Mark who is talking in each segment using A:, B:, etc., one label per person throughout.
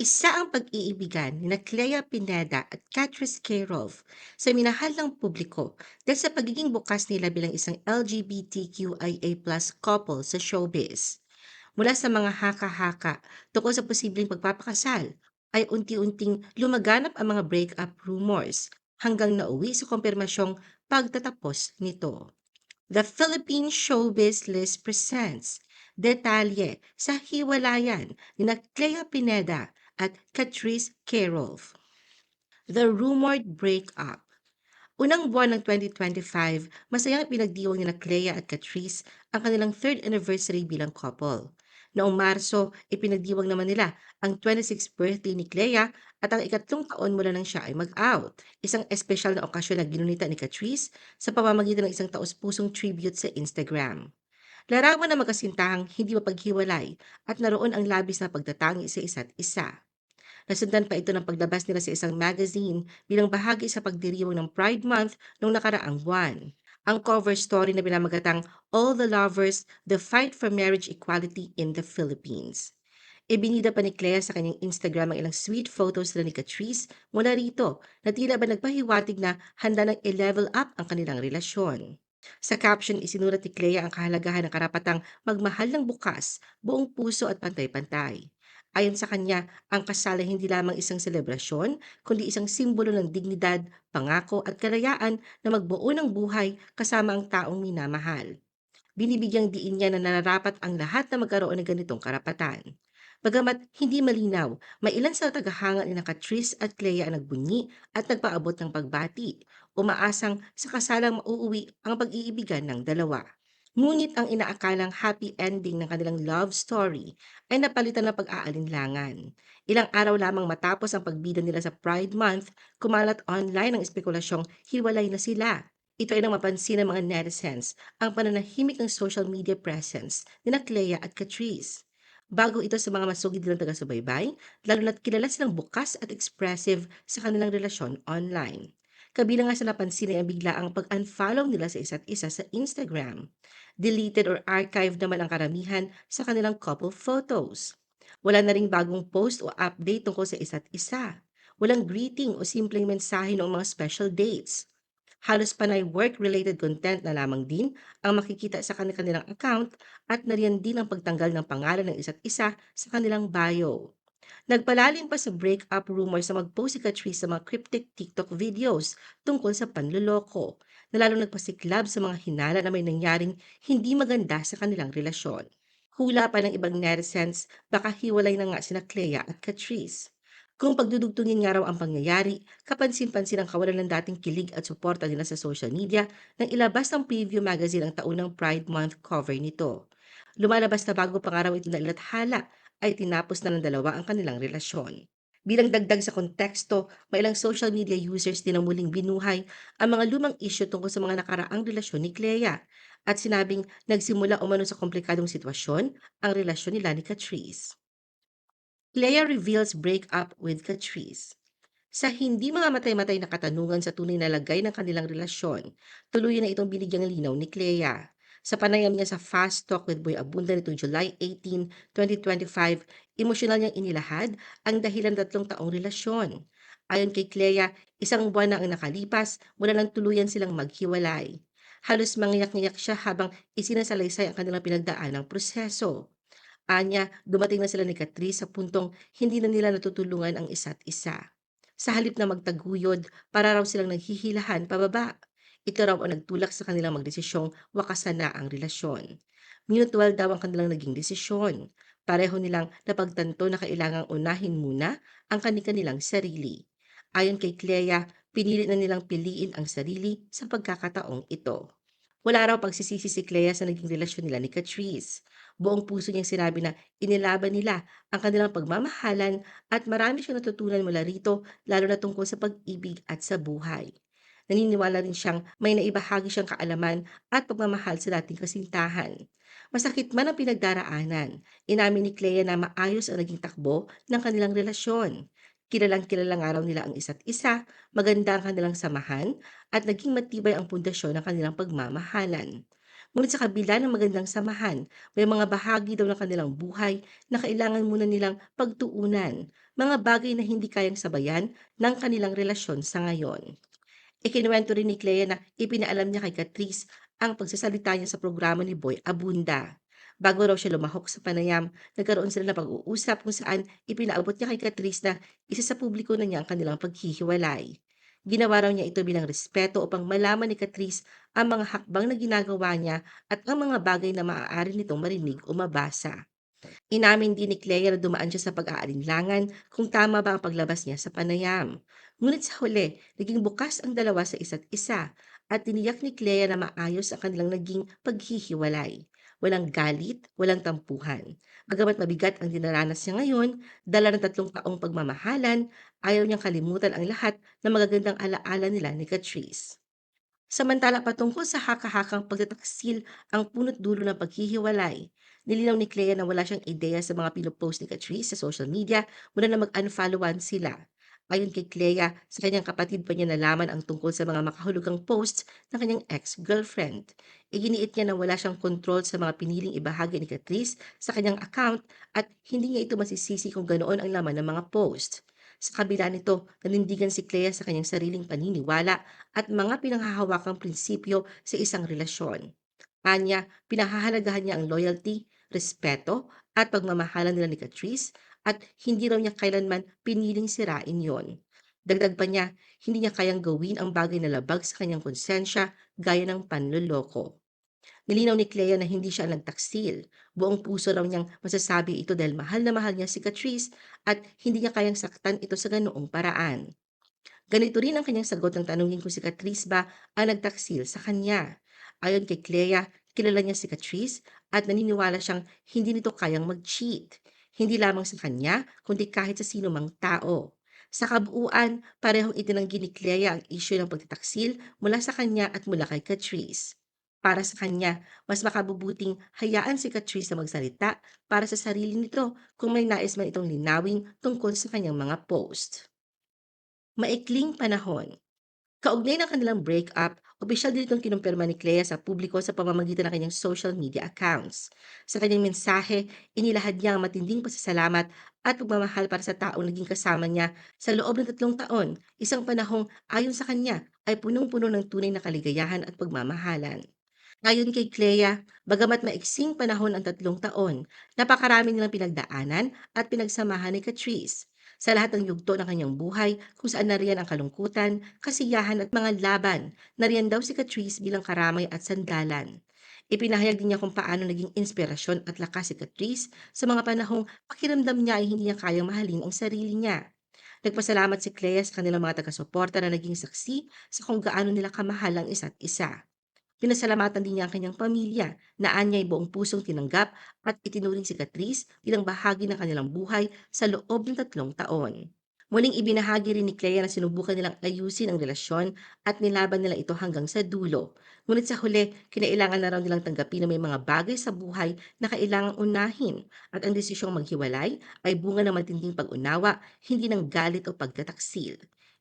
A: Isa ang pag-iibigan nina Clea Pineda at Catrice K. Rolfe sa minahal ng publiko dahil sa pagiging bukas nila bilang isang LGBTQIA+ couple sa showbiz. Mula sa mga haka-haka tungkol sa posibleng pagpapakasal ay unti-unting lumaganap ang mga breakup rumors hanggang nauwi sa kumpirmasyong pagtatapos nito. The Philippine Showbiz List presents detalye sa hiwalayan ni Clea Pineda at Catrice K. Rolfe. The rumored breakup. Unang buwan ng 2025, masayang pinagdiwang ni Clea at Catrice ang kanilang third anniversary bilang couple. Noong Marso, ipinagdiwang naman nila ang 26th birthday ni Clea at ang ikatlong taon mula nang siya ay mag-out. Isang espesyal na okasyon na ginunita ni Catrice sa pamamagitan ng isang taos-pusong tribute sa Instagram. Larawan na magkasintahang hindi mapaghiwalay at naroon ang labis na pagtatangi sa isa't isa. Nasundan pa ito ng paglabas nila sa isang magazine bilang bahagi sa pagdiriwang ng Pride Month noong nakaraang buwan ang cover story na binamagatang All the Lovers, The Fight for Marriage Equality in the Philippines. Ibinida pa ni Clea sa kanyang Instagram ang ilang sweet photos na ni Catrice mula rito na tila ba nagpahiwatig na handa nang i-level up ang kanilang relasyon. Sa caption, isinulat ni Clea ang kahalagahan ng karapatang magmahal ng bukas, buong puso at pantay-pantay. Ayon sa kanya, ang kasal ay hindi lamang isang selebrasyon, kundi isang simbolo ng dignidad, pangako at kalayaan na magbuo ng buhay kasama ang taong minamahal. Binibigyang diin niya na nararapat ang lahat na magkaroon ng ganitong karapatan. Bagamat hindi malinaw, may ilan sa tagahanga ni Catrice at Clea ang nagbunyi at nagpaabot ng pagbati, umaasang sa kasalang mauuwi ang pag-iibigan ng dalawa. Ngunit ang inaakalang happy ending ng kanilang love story ay napalitan ng pag-aalinlangan. Ilang araw lamang matapos ang pagbida nila sa Pride Month, kumalat online ang espekulasyong hiwalay na sila. Ito ay nang mapansin ng mga netizens ang pananahimik ng social media presence ni Clea at Catrice. Bago ito sa mga masugid nilang taga-subaybay, lalo na't kilala silang bukas at expressive sa kanilang relasyon online. Kabilang nga sa napansin ay ang bigla ang pag-unfollow nila sa isa't isa sa Instagram. Deleted or archived naman ang karamihan sa kanilang couple photos. Wala na ring bagong post o update tungkol sa isa't isa. Walang greeting o simpleng mensahe noong mga special dates. Halos panay work-related content na lamang din ang makikita sa kanilang account at nariyan din ang pagtanggal ng pangalan ng isa't isa sa kanilang bio. Nagpalalim pa sa breakup rumors sa mag-post si Catrice sa mga cryptic TikTok videos tungkol sa panloloko na lalong nagpasiklab sa mga hinala na may nangyaring hindi maganda sa kanilang relasyon. Hula pa ng ibang netizens, baka hiwalay na nga sina Clea at Catrice. Kung pagdudugtungin nga raw ang pangyayari, kapansin-pansin ang kawalan ng dating kilig at suporta nila sa social media nang ilabas ng preview magazine ang taunang Pride Month cover nito. Lumalabas na bago pa raw ito na ilathala ay tinapos na ng dalawa ang kanilang relasyon. Bilang dagdag sa konteksto, may ilang social media users din ang muling binuhay ang mga lumang isyu tungkol sa mga nakaraang relasyon ni Clea at sinabing nagsimula umano sa komplikadong sitwasyon ang relasyon nila ni Catrice. Clea reveals breakup with Catrice. Sa hindi mga matay-matay na katanungan sa tunay na lagay ng kanilang relasyon, tuluyan na itong binigyang linaw ni Clea. Sa panayam niya sa Fast Talk with Boy Abunda nitong July 18, 2025, emosyonal niyang inilahad ang dahilan tatlong taong relasyon. Ayon kay Clea, isang buwan na ang nakalipas mula nang tuluyan silang maghiwalay. Halos mangyak-ngyak siya habang isinasalaysay ang kanilang pinagdaan ng proseso. Anya, dumating na sila ni Catrice sa puntong hindi na nila natutulungan ang isa't isa. Sa halip na magtaguyod, para raw silang naghihilahan pababa. Ito raw ang nagtulak sa kanilang magdesisyong wakasan na ang relasyon. Mutual daw ang kanilang naging desisyon. Pareho nilang napagtanto na kailangang unahin muna ang kanilang sarili. Ayon kay Clea, pinili na nilang piliin ang sarili sa pagkakataong ito. Wala raw pagsisisi si Clea sa naging relasyon nila ni Catrice. Buong puso niyang sinabi na inilaban nila ang kanilang pagmamahalan at marami siyang natutunan mula rito lalo na tungkol sa pag-ibig at sa buhay. Naniniwala rin siyang may naibahagi siyang kaalaman at pagmamahal sa dating kasintahan. Masakit man ang pinagdaraanan, inamin ni Clea na maayos ang naging takbo ng kanilang relasyon. Kilalang kilala nga raw nila ang isa't isa, maganda ang kanilang samahan, at naging matibay ang pundasyon ng kanilang pagmamahalan. Ngunit sa kabila ng magandang samahan, may mga bahagi daw ng kanilang buhay na kailangan muna nilang pagtuunan, mga bagay na hindi kayang sabayan ng kanilang relasyon sa ngayon. Ikinuwento rin ni Clea na ipinaalam niya kay Catrice ang pagsasalita niya sa programa ni Boy Abunda. Bago raw siya lumahok sa panayam, nagkaroon sila ng pag-uusap kung saan ipinaabot niya kay Catrice na isa sa publiko na niya ang kanilang paghihiwalay. Ginawa raw niya ito bilang respeto upang malaman ni Catrice ang mga hakbang na ginagawa niya at ang mga bagay na maaari nitong marinig o mabasa. Inamin din ni Clea na dumaan siya sa pag-aalinlangan kung tama ba ang paglabas niya sa panayam. Ngunit sa huli, naging bukas ang dalawa sa isa't isa at tiniyak ni Clea na maayos ang kanilang naging paghihiwalay. Walang galit, walang tampuhan. Bagamat mabigat ang dinaranas niya ngayon, dala ng tatlong taong pagmamahalan, ayaw niyang kalimutan ang lahat ng magagandang alaala nila ni Catrice. Samantala patungkol sa haka-hakang pagtataksil ang punot dulo ng paghihiwalay, nilinaw ni Clea na wala siyang ideya sa mga pinopost ni Catrice sa social media mula na mag-unfollowan sila. Ayon kay Clea, sa kanyang kapatid pa niya nalaman ang tungkol sa mga makahulugang posts ng kanyang ex-girlfriend. Iginiit niya na wala siyang kontrol sa mga piniling ibahagi ni Catrice sa kanyang account at hindi niya ito masisisi kung ganoon ang laman ng mga post. Sa kabila nito, nanindigan si Clea sa kanyang sariling paniniwala at mga pinanghahawakang prinsipyo sa isang relasyon. Anya, pinahahalagahan niya ang loyalty, respeto, at pagmamahalan nila ni Catrice at hindi raw niya kailanman piniling sirain yon. Dagdag pa niya, hindi niya kayang gawin ang bagay na labag sa kanyang konsensya gaya ng panloloko. Nilinaw ni Clea na hindi siya nagtaksil. Buong puso raw niyang masasabi ito dahil mahal na mahal niya si Catrice at hindi niya kayang saktan ito sa ganoong paraan. Ganito rin ang kanyang sagot ng tanungin kung si Catrice ba ang nagtaksil sa kanya. Ayon kay Clea, kilala niya si Catrice at naniniwala siyang hindi nito kayang mag-cheat. Hindi lamang sa kanya, kundi kahit sa sino mang tao. Sa kabuuan, parehong itinanggi ni Clea ang isyu ng pagtataksil mula sa kanya at mula kay Catrice. Para sa kanya, mas makabubuting hayaan si Catrice na magsalita para sa sarili nito kung may nais man itong linawin tungkol sa kanyang mga post. Maikling panahon Kaugnay ng kanilang breakup, opisyal din itong kinumpirma ni Clea sa publiko sa pamamagitan ng kanyang social media accounts. Sa kanyang mensahe, inilahad niya ang matinding pasasalamat at pagmamahal para sa taong naging kasama niya sa loob ng tatlong taon, isang panahong ayon sa kanya ay punong-puno ng tunay na kaligayahan at pagmamahalan. Ayon kay Clea, bagamat maiksing panahon ang tatlong taon, napakarami nilang pinagdaanan at pinagsamahan ni Catrice. Sa lahat ng yugto ng kanyang buhay, kung saan nariyan ang kalungkutan, kasiyahan at mga laban, nariyan daw si Catrice bilang karamay at sandalan. Ipinahayag din niya kung paano naging inspirasyon at lakas si Catrice sa mga panahong pakiramdam niya ay hindi niya kayang mahalin ang sarili niya. Nagpasalamat si Clea sa kanilang mga taga-suporta na naging saksi sa kung gaano nila kamahal ang isa't isa. Pinasalamatan din niya ang kanyang pamilya na anya'y buong pusong tinanggap at itinuring si Catrice bilang bahagi ng kanilang buhay sa loob ng tatlong taon. Muling ibinahagi rin ni Clea na sinubukan nilang ayusin ang relasyon at nilaban nila ito hanggang sa dulo. Ngunit sa huli, kinailangan na raw nilang tanggapin na may mga bagay sa buhay na kailangang unahin at ang desisyong maghiwalay ay bunga ng matinding pag-unawa, hindi ng galit o pagtataksil.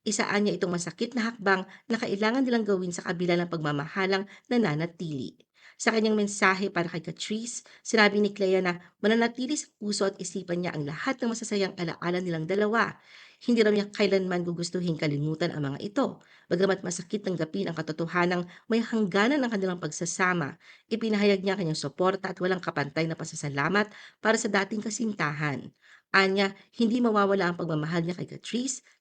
A: Isaan niya itong masakit na hakbang na kailangan nilang gawin sa kabila ng pagmamahalang nananatili. Sa kanyang mensahe para kay Catrice, sinabi ni Clea na mananatili sa puso at isipan niya ang lahat ng masasayang alaala nilang dalawa. Hindi raw niya kailanman gugustuhin kalimutan ang mga ito. Bagamat masakit tanggapin ang katotohanang may hangganan ang kanilang pagsasama, ipinahayag niya kanyang suporta at walang kapantay na pasasalamat para sa dating kasintahan. Anya, hindi mawawala ang pagmamahal niya kay Catrice